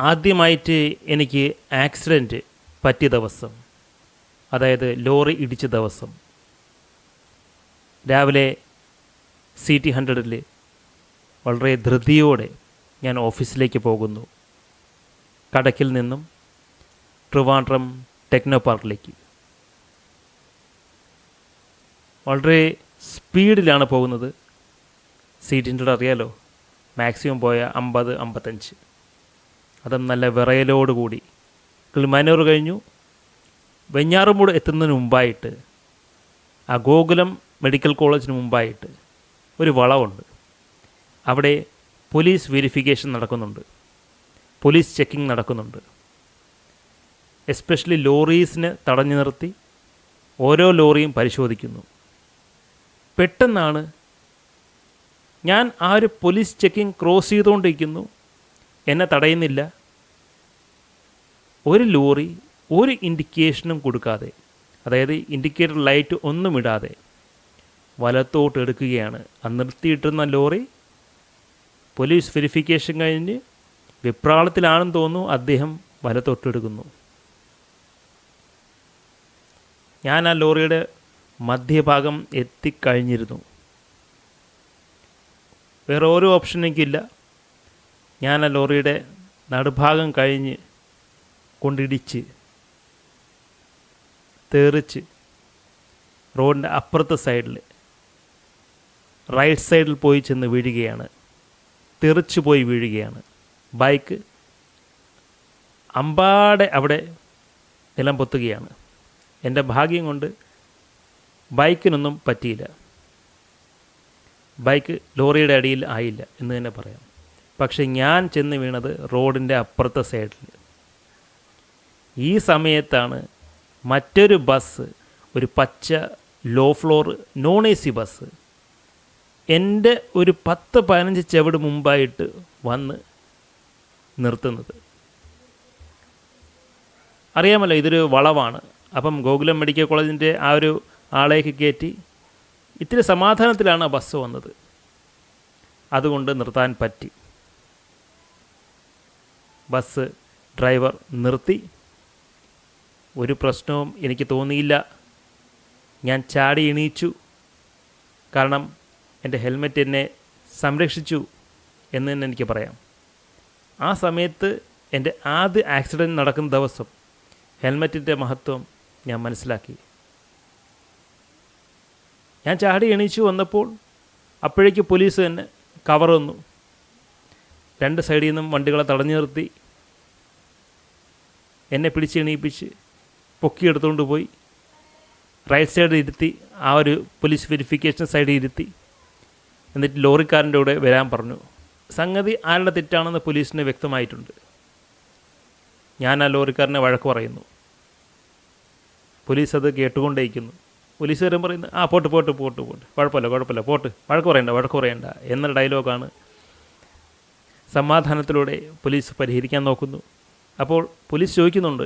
ആദ്യമായിട്ട് എനിക്ക് ആക്സിഡന്റ് പറ്റിയ ദിവസം അതായത് ലോറി ഇടിച്ച ദിവസം രാവിലെ സി ടി ഹൺഡ്രഡിൽ വളരെ ധൃതിയോടെ ഞാൻ ഓഫീസിലേക്ക് പോകുന്നു. കടക്കിൽ നിന്നും ട്രിവാൻഡ്രം ടെക്നോ പാർക്കിലേക്ക്. വളരെ സ്പീഡിലാണ് പോകുന്നത്. സീറ്റിന്റെ അറിയാലോ? മാക്സിമം പോയ അമ്പത് അമ്പത്തഞ്ച്. അതും നല്ല വിറയലോടുകൂടി. കിളിമാനൂർ കഴിഞ്ഞു. വെഞ്ഞാറുമൂട് എത്തുന്നതിന് മുമ്പായിട്ട് ആ ഗോകുലം മെഡിക്കൽ കോളേജിന് മുമ്പായിട്ട് ഒരു വളവുണ്ട്. അവിടെ പോലീസ് വെരിഫിക്കേഷൻ നടക്കുന്നുണ്ട്. പോലീസ് ചെക്കിംഗ് നടക്കുന്നുണ്ട്. എസ്പെഷ്യലി ലോറീസിന് തടഞ്ഞു നിർത്തി ഓരോ ലോറിയും പരിശോധിക്കുന്നു. പെട്ടെന്നാണ് ഞാൻ ആ ഒരു പോലീസ് ചെക്കിംഗ് ക്രോസ് ചെയ്തുകൊണ്ടിരിക്കുന്നു. എന്നെ തടയുന്നില്ല. ഒരു ലോറി ഒരു ഇൻഡിക്കേഷനും കൊടുക്കാതെ അതായത് ഇൻഡിക്കേറ്റർ ലൈറ്റ് ഒന്നും ഇടാതെ വലത്തോട്ട് എടുക്കുകയാണ്. നിർത്തിയിട്ടിരുന്ന ലോറി പോലീസ് വെരിഫിക്കേഷൻ കഴിഞ്ഞ് വിപ്രാളത്തിലാണെന്ന് തോന്നുന്നു അദ്ദേഹം വലത്തോട്ട് എടുക്കുന്നു. ഞാൻ ആ ലോറിയുടെ മധ്യഭാഗം എത്തിക്കഴിഞ്ഞിരുന്നു. വേറെ ഓരോ ഓപ്ഷൻ എനിക്കില്ല. ഞാൻ ആ ലോറിയുടെ നടുഭാഗം കഴിഞ്ഞ് കൊണ്ടിടിച്ച് തെറിച്ച് റോഡിന്റെ അപ്പുറത്തെ സൈഡിൽ റൈറ്റ് സൈഡിൽ പോയി ചെന്ന് വീഴുകയാണ്. തെറിച്ച് പോയി വീഴുകയാണ്. ബൈക്ക് അമ്പാടെ അവിടെ നിലം പൊത്തുകയാണ്. എന്റെ ഭാഗ്യം കൊണ്ട് ബൈക്കിനൊന്നും പറ്റിയില്ല. ബൈക്ക് ലോറിയുടെ അടിയിൽ ആയില്ല എന്ന് തന്നെ പറയാം. പക്ഷെ ഞാൻ ചെന്ന് വീണത് റോഡിന്റെ അപ്പുറത്തെ സൈഡിൽ ഈ സമയത്താണ് മറ്റൊരു ബസ് ഒരു പച്ച low floor non A C bus എന്റെ ഒരു പത്ത് പതിനഞ്ച് ചെവിട് മുമ്പായിട്ട് വന്ന് നിർത്തുന്നത്. അറിയാമല്ലോ ഇതൊരു വളവാണ്. അപ്പം ഗോകുലം മെഡിക്കൽ കോളേജിന്റെ ആ ഒരു ആളേക്ക് കയറ്റി ഇത്തിരി സമാധാനത്തിലാണ് ബസ് വന്നത്. അതുകൊണ്ട് നിർത്താൻ പറ്റി. ബസ് ഡ്രൈവർ നിർത്തി. ഒരു പ്രശ്നവും എനിക്ക് തോന്നിയില്ല. ഞാൻ ചാടി എണീച്ചു. കാരണം എന്റെ ഹെൽമെറ്റ് എന്നെ സംരക്ഷിച്ചു എന്ന് തന്നെ എനിക്ക് പറയാം. ആ സമയത്ത് എന്റെ ആദ്യ ആക്സിഡന്റ് നടക്കുന്ന ദിവസം ഹെൽമെറ്റിന്റെ മഹത്വം ഞാൻ മനസ്സിലാക്കി. ഞാൻ ചാടി എണീച്ചു വന്നപ്പോൾ അപ്പോഴേക്ക് പോലീസ് തന്നെ കവർ വന്നു രണ്ട് സൈഡിൽ നിന്നും വണ്ടികളെ തടഞ്ഞു നിർത്തി. എന്നെ പിടിച്ച് എണീപ്പിച്ച് പൊക്കിയെടുത്തുകൊണ്ട് പോയി. റൈറ്റ് സൈഡിൽ ഇരുത്തി ആ ഒരു പോലീസ് വെരിഫിക്കേഷൻ സൈഡിൽ ഇരുത്തി. എന്നിട്ട് ലോറിക്കാരന്റെ കൂടെ വരാൻ പറഞ്ഞു. സംഗതി ആരുടെ തെറ്റാണെന്ന് പോലീസിന് വ്യക്തമായിട്ടുണ്ട്. ഞാൻ ആ ലോറിക്കാരനെ വഴക്ക് പറയുന്നു. പോലീസ് അത് കേട്ടുകൊണ്ടേയിരിക്കുന്നു. പോലീസുകാരൻ പറയുന്നു ആ പോട്ട് പോട്ട് പോട്ട് പോട്ട്. കുഴപ്പമില്ല കുഴപ്പമില്ല പോട്ട്. വഴക്ക് പറയണ്ട വഴക്ക് പറയണ്ട. എന്നൊരു ഡയലോഗാണ് സമാധാനത്തിലൂടെ പോലീസ് പരിഹരിക്കാൻ നോക്കുന്നു. അപ്പോൾ പോലീസ് ചോദിക്കുന്നുണ്ട്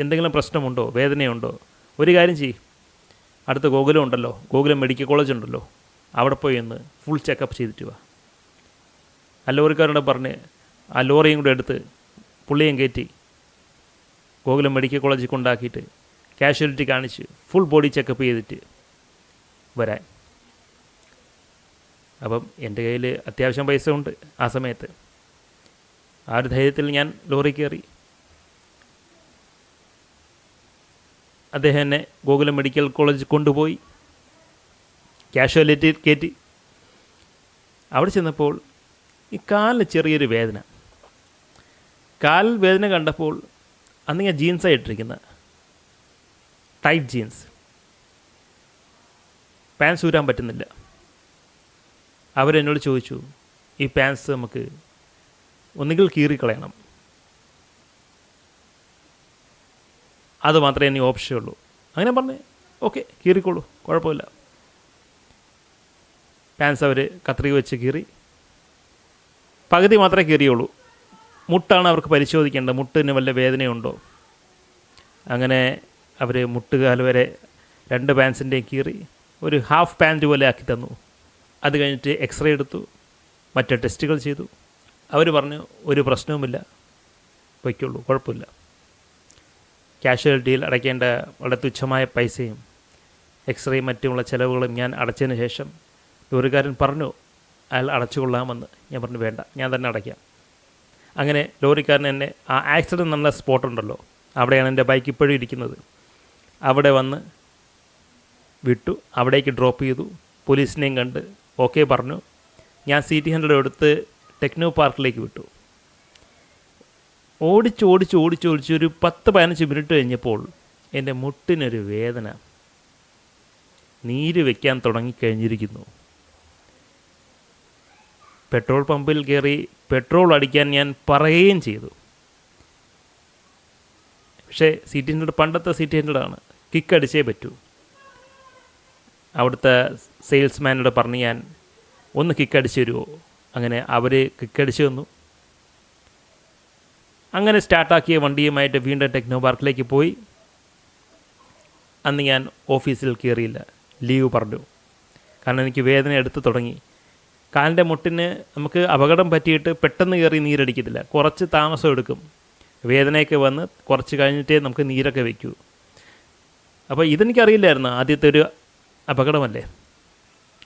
എന്തെങ്കിലും പ്രശ്നമുണ്ടോ വേദനയുണ്ടോ? ഒരു കാര്യം ചെയ്യ്. അടുത്ത ഗോകുലം ഉണ്ടല്ലോ ഗോകുലം മെഡിക്കൽ കോളേജ് ഉണ്ടല്ലോ അവിടെ പോയി ഒന്ന് ഫുൾ ചെക്കപ്പ് ചെയ്തിട്ട് വാ. ആ ലോറിക്കാരോട് പറഞ്ഞ് ആ ലോറിയും കൂടെ എടുത്ത് പുള്ളിയും കയറ്റി ഗോകുലം മെഡിക്കൽ കോളേജിൽ കൊണ്ടാക്കിയിട്ട് കാഷ്വാലിറ്റി കാണിച്ച് ഫുൾ ബോഡി ചെക്കപ്പ് ചെയ്തിട്ട് വരാൻ. അപ്പം എന്റെ കയ്യിൽ അത്യാവശ്യം പൈസ ഉണ്ട് ആ സമയത്ത്. ആ ഒരു ധൈര്യത്തിൽ ഞാൻ ലോറി കയറി അദ്ദേഹം എന്നെ ഗോകുലം മെഡിക്കൽ കോളേജ് കൊണ്ടുപോയി. കാഷ്വാലിറ്റി കയറ്റി. അവിടെ ചെന്നപ്പോൾ ഈ കാലിന് ചെറിയൊരു വേദന. കാലിൽ വേദന കണ്ടപ്പോൾ അന്ന് ഞാൻ ജീൻസാണ് ഇട്ടിരിക്കുന്ന ടൈറ്റ് ജീൻസ്. പാൻസ് ഊരാൻ പറ്റുന്നില്ല. അവരെന്നോട് ചോദിച്ചു ഈ പാൻസ് നമുക്ക് ഒന്നുകിൽ കീറിക്കളയണം അത് മാത്രമേ ഇനി ഓപ്ഷൻ ഉള്ളൂ. അങ്ങനെ പറഞ്ഞേ ഓക്കെ കീറിക്കോളൂ കുഴപ്പമില്ല. പാൻസ് അവർ കത്രിക വെച്ച് കീറി. പകുതി മാത്രമേ കീറിയുള്ളൂ. മുട്ടാണ് അവർക്ക് പരിശോധിക്കേണ്ടത്. മുട്ടിന് വല്ല വേദനയുണ്ടോ? അങ്ങനെ അവർ മുട്ടുകാൽ വരെ രണ്ട് പാൻസിന്റെയും കീറി ഒരു ഹാഫ് പാന്റ് പോലെ ആക്കി തന്നു. അത് കഴിഞ്ഞിട്ട് എക്സ്റേ എടുത്തു മറ്റ് ടെസ്റ്റുകൾ ചെയ്തു. അവർ പറഞ്ഞു ഒരു പ്രശ്നവുമില്ല വയ്ക്കുള്ളൂ കുഴപ്പമില്ല. കാഷ്വാലിറ്റിയിൽ അടയ്ക്കേണ്ട വളരെ തുച്ഛമായ പൈസയും എക്സ്റേയും മറ്റുമുള്ള ചിലവുകളും ഞാൻ അടച്ചതിന് ശേഷം ലോറിക്കാരൻ പറഞ്ഞു അയാൾ അടച്ചുകൊള്ളാമെന്ന്. ഞാൻ പറഞ്ഞു വേണ്ട ഞാൻ തന്നെ അടയ്ക്കാം. അങ്ങനെ ലോറിക്കാരൻ എന്നെ ആ ആക്സിഡന്റ് നടന്ന സ്പോട്ടുണ്ടല്ലോ അവിടെയാണ് എന്റെ ബൈക്ക് ഇപ്പോഴും ഇരിക്കുന്നത്. അവിടെ വന്ന് വിട്ടു അവിടേക്ക് ഡ്രോപ്പ് ചെയ്തു പോലീസിനെയും കണ്ട് ഓക്കെ പറഞ്ഞു. ഞാൻ സി ടി ഹൺഡ്രഡ് എടുത്ത് ടെക്നോ പാർക്കിലേക്ക് വിട്ടു. ഓടിച്ച് ഓടിച്ച് ഓടിച്ച് ഓടിച്ച് ഒരു പത്ത് പതിനഞ്ച് മിനിറ്റ് കഴിഞ്ഞപ്പോൾ എന്റെ മുട്ടിനൊരു വേദന. നീര് വയ്ക്കാൻ തുടങ്ങിക്കഴിഞ്ഞിരിക്കുന്നു. പെട്രോൾ പമ്പിൽ കയറി പെട്രോൾ അടിക്കാൻ ഞാൻ പറയുകയും ചെയ്തു. പക്ഷേ സീറ്റ് ഹൺഡ്രഡ് പണ്ടത്തെ സീറ്റ് ഹൺഡ്രഡാണ് കിക്ക് അടിച്ചേ പറ്റൂ. അവിടുത്തെ സെയിൽസ്മാനോട് പറഞ്ഞ് ഞാൻ ഒന്ന് കിക്ക് അടിച്ചു തരുമോ അങ്ങനെ അവർ കിക്ക് അടിച്ചു തന്നു. അങ്ങനെ സ്റ്റാർട്ടാക്കിയ വണ്ടിയുമായിട്ട് വീണ്ടും ടെക്നോ പാർക്കിലേക്ക് പോയി. അന്ന് ഞാൻ ഓഫീസിൽ കയറിയില്ല. ലീവ് പറഞ്ഞു. കാരണം എനിക്ക് വേദന എടുത്ത് തുടങ്ങി. കാലിന്റെ മുട്ടിന് നമുക്ക് അപകടം പറ്റിയിട്ട് പെട്ടെന്ന് കയറി നീരടിക്കത്തില്ല. കുറച്ച് താമസം എടുക്കും. വേദനയൊക്കെ വന്ന് കുറച്ച് കഴിഞ്ഞിട്ടേ നമുക്ക് നീരൊക്കെ വയ്ക്കൂ. അപ്പോൾ ഇതെനിക്കറിയില്ലായിരുന്നു. ആദ്യത്തെ ഒരു അപകടമല്ലേ?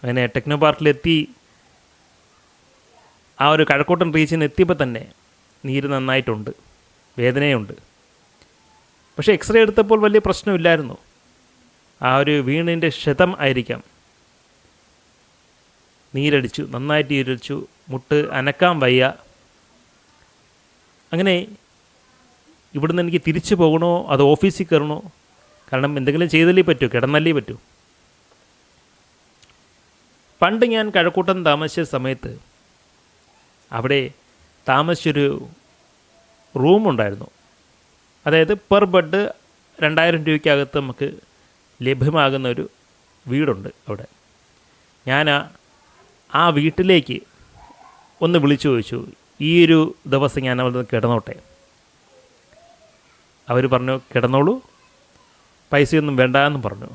അങ്ങനെ ടെക്നോ പാർക്കിലെത്തി. ആ ഒരു കഴക്കൂട്ടൻ റീച്ചിന് എത്തിയപ്പോൾ തന്നെ നീര് നന്നായിട്ടുണ്ട് വേദനയുണ്ട്. പക്ഷേ എക്സ്റേ എടുത്തപ്പോൾ വലിയ പ്രശ്നമില്ലായിരുന്നു. ആ ഒരു വീണിന്റെ ക്ഷതം ആയിരിക്കാം. നീരടിച്ചു നന്നായിട്ട് നീരടിച്ചു മുട്ട് അനക്കാൻ വയ്യ. അങ്ങനെ ഇവിടുന്ന് എനിക്ക് തിരിച്ചു പോകണോ അത് ഓഫീസിൽ കയറണോ? കാരണം എന്തെങ്കിലും ചെയ്തല്ലേ പറ്റൂ കിടന്നല്ലേ പറ്റൂ. പണ്ട് ഞാൻ കഴക്കൂട്ടം താമസിച്ച സമയത്ത് അവിടെ താമസിച്ചൊരു റൂമുണ്ടായിരുന്നു. അതായത് പെർ ബെഡ് രണ്ടായിരം രൂപയ്ക്കകത്ത് നമുക്ക് ലഭ്യമാകുന്ന ഒരു വീടുണ്ട് അവിടെ. ഞാൻ ആ- വീട്ടിലേക്ക് ഒന്ന് വിളിച്ചു ചോദിച്ചു. ഈ ഒരു ദിവസം ഞാൻ അവിടെ കിടന്നോട്ടെ. അവർ പറഞ്ഞു കിടന്നോളൂ. പൈസയൊന്നും വേണ്ട എന്നും പറഞ്ഞു.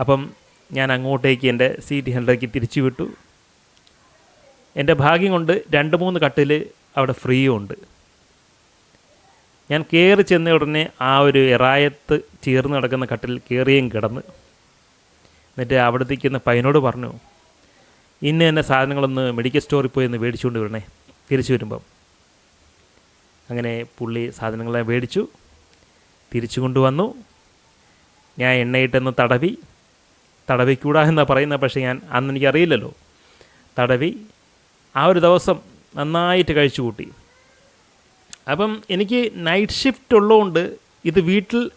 അപ്പം ഞാൻ അങ്ങോട്ടേക്ക് എന്റെ സീറ്റ് ഹൺഡ്രഡിലേക്ക് തിരിച്ചു വിട്ടു. എന്റെ ഭാഗ്യം കൊണ്ട് രണ്ട് മൂന്ന് കട്ടിൽ അവിടെ ഫ്രീയും ഉണ്ട് ഞാൻ കയറി ചെന്ന ഉടനെ ആ ഒരു എറായത്ത് ചേർന്ന് കിടക്കുന്ന കട്ടിൽ കയറിയും കിടന്ന്. എന്നിട്ട് അവിടെ നിൽക്കുന്ന പയ്യനോട് പറഞ്ഞു ഇന്ന് തന്നെ സാധനങ്ങളൊന്ന് മെഡിക്കൽ സ്റ്റോറിൽ പോയി ഒന്ന് മേടിച്ചുകൊണ്ട് വരണേ തിരിച്ചു വരുമ്പം. അങ്ങനെ പുള്ളി സാധനങ്ങളെ മേടിച്ചു തിരിച്ചു കൊണ്ടുവന്നു. ഞാൻ എണ്ണയിട്ടെന്ന് തടവി. തടവിക്കൂടാ എന്നാണ് പറയുന്നത് പക്ഷേ ഞാൻ അന്ന് എനിക്കറിയില്ലല്ലോ. തടവി. ആ ഒരു ദിവസം നന്നായിട്ട് കഴിച്ചു കൂട്ടി. അപ്പം എനിക്ക് നൈറ്റ് ഷിഫ്റ്റ് ഉള്ളതുകൊണ്ട് ഇത് വീട്ടിൽ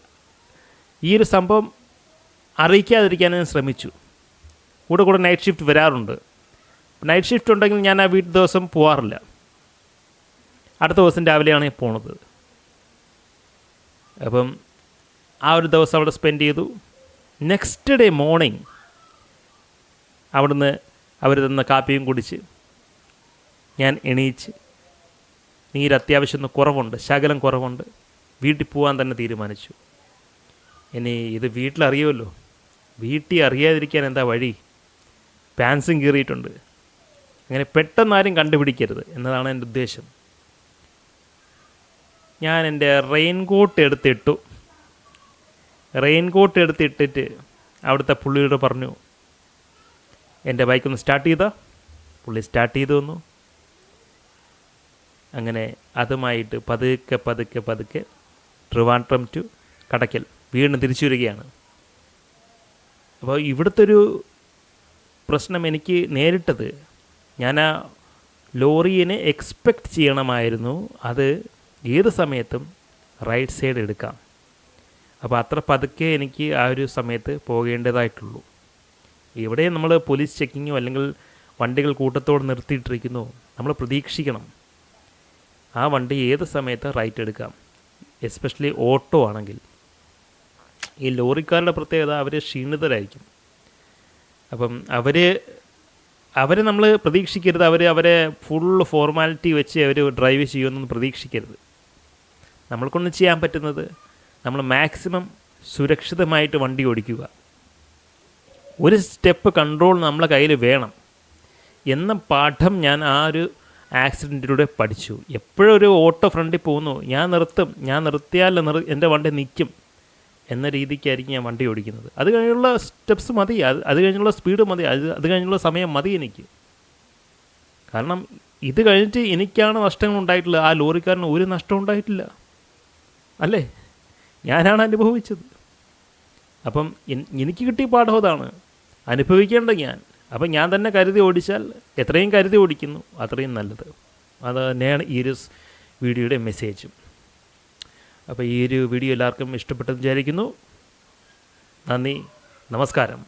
ഈ ഒരു സംഭവം അറിയിക്കാതിരിക്കാൻ ഞാൻ ശ്രമിച്ചു. കൂടെ കൂടെ നൈറ്റ് ഷിഫ്റ്റ് വരാറുണ്ട്. നൈറ്റ് ഷിഫ്റ്റ് ഉണ്ടെങ്കിൽ ഞാൻ ആ വീട്ടിൽ ദിവസം പോകാറില്ല അടുത്ത ദിവസം രാവിലെയാണ് പോണത്. അപ്പം ആ ഒരു ദിവസം അവിടെ സ്പെൻഡ് ചെയ്തു. നെക്സ്റ്റ് ഡേ മോർണിംഗ് അവിടുന്ന് അവർ തന്ന കാപ്പിയും കുടിച്ച് ഞാൻ എണീച്ച് നീര് അത്യാവശ്യം ഒന്ന് കുറവുണ്ട് ശകലം കുറവുണ്ട് വീട്ടിൽ പോകാൻ തന്നെ തീരുമാനിച്ചു. ഇനി ഇത് വീട്ടിലറിയുമല്ലോ? വീട്ടിൽ അറിയാതിരിക്കാൻ എന്താ വഴി? പാൻസും കീറിയിട്ടുണ്ട്. അങ്ങനെ പെട്ടെന്ന് ആരും കണ്ടുപിടിക്കരുത് എന്നതാണ് എന്റെ ഉദ്ദേശം. ഞാൻ എന്റെ റെയിൻകോട്ട് എടുത്തിട്ടു. റെയിൻകോട്ട് എടുത്തിട്ടിട്ട് അവിടുത്തെ പുള്ളിയോട് പറഞ്ഞു എന്റെ ബൈക്കൊന്ന് സ്റ്റാർട്ട് ചെയ്താ? പുള്ളി സ്റ്റാർട്ട് ചെയ്തു തന്നു. അങ്ങനെ അതുമായിട്ട് പതുക്കെ പതുക്കെ പതുക്കെ ട്രിവാൻഡ്രം ടു കടയ്ക്കൽ വീണ്ടും തിരിച്ചു വരികയാണ്. അപ്പോൾ ഇവിടുത്തെ ഒരു പ്രശ്നം എനിക്ക് നേരിട്ടത് ഞാൻ ആ ലോറിയനെ എക്സ്പെക്റ്റ് ചെയ്യണമായിരുന്നു. അത് ഏത് സമയത്തും റൈറ്റ് സൈഡ് എടുക്കാം. അപ്പോൾ അത്ര പതുക്കെ എനിക്ക് ആ ഒരു സമയത്ത് പോകേണ്ടതായിട്ടുള്ളൂ. ഇവിടെ നമ്മൾ പോലീസ് ചെക്കിങ്ങോ അല്ലെങ്കിൽ വണ്ടികൾ കൂട്ടത്തോടെ നിർത്തിയിട്ടിരിക്കുന്നു നമ്മൾ പ്രതീക്ഷിക്കണം. ആ വണ്ടി ഏത് സമയത്ത് റൈറ്റ് എടുക്കാം? എസ്പെഷ്യലി ഓട്ടോ ആണെങ്കിൽ. ഈ ലോറിക്കാരുടെ പ്രത്യേകത അവർ ക്ഷീണിതരായിരിക്കും. അപ്പം അവർ അവരെ നമ്മൾ പ്രതീക്ഷിക്കരുത്. അവർ അവരെ ഫുൾ ഫോർമാലിറ്റി വെച്ച് അവർ ഡ്രൈവ് ചെയ്യുമെന്നൊന്നും പ്രതീക്ഷിക്കരുത്. നമ്മൾക്കൊന്നും ചെയ്യാൻ പറ്റുന്നത് നമ്മൾ മാക്സിമം സുരക്ഷിതമായിട്ട് വണ്ടി ഓടിക്കുക. ഒരു സ്റ്റെപ്പ് കൺട്രോൾ നമ്മളെ കയ്യിൽ വേണം. എന്ന പാഠം ഞാൻ ആ ഒരു ആക്സിഡന്റിലൂടെ പഠിച്ചു. എപ്പോഴും ഒരു ഓട്ടോ ഫ്രണ്ടിൽ പോകുന്നു ഞാൻ നിർത്തും ഞാൻ നിർത്തിയാൽ നിർ എന്റെ വണ്ടി നിൽക്കും എന്ന രീതിക്കായിരിക്കും ഞാൻ വണ്ടി ഓടിക്കുന്നത്. അത് കഴിഞ്ഞുള്ള സ്റ്റെപ്സ് മതി അത് അത് കഴിഞ്ഞുള്ള സ്പീഡ് മതി അത് അത് കഴിഞ്ഞുള്ള സമയം മതി എനിക്ക്. കാരണം ഇത് കഴിഞ്ഞിട്ട് എനിക്കാണ് നഷ്ടങ്ങൾ ഉണ്ടായിട്ടുള്ളത്. ആ ലോറിക്കാരന് ഒരു നഷ്ടം ഉണ്ടായിട്ടില്ല. അല്ലേ? ഞാനാണ് അനുഭവിച്ചത്. അപ്പം എനിക്ക് കിട്ടിയ പാഠം അതാണ്. അനുഭവിക്കേണ്ട ഞാൻ. അപ്പം ഞാൻ തന്നെ കരുതി ഓടിച്ചാൽ എത്രയും കരുതി ഓടിക്കുന്നു അത്രയും നല്ലത്. അത് തന്നെയാണ് ഈ ഒരു വീഡിയോയുടെ മെസ്സേജും അപ്പോൾ ഈ ഒരു വീഡിയോ എല്ലാവർക്കും ഇഷ്ടപ്പെട്ടെന്ന് വിചാരിക്കുന്നു. നന്ദി നമസ്കാരം.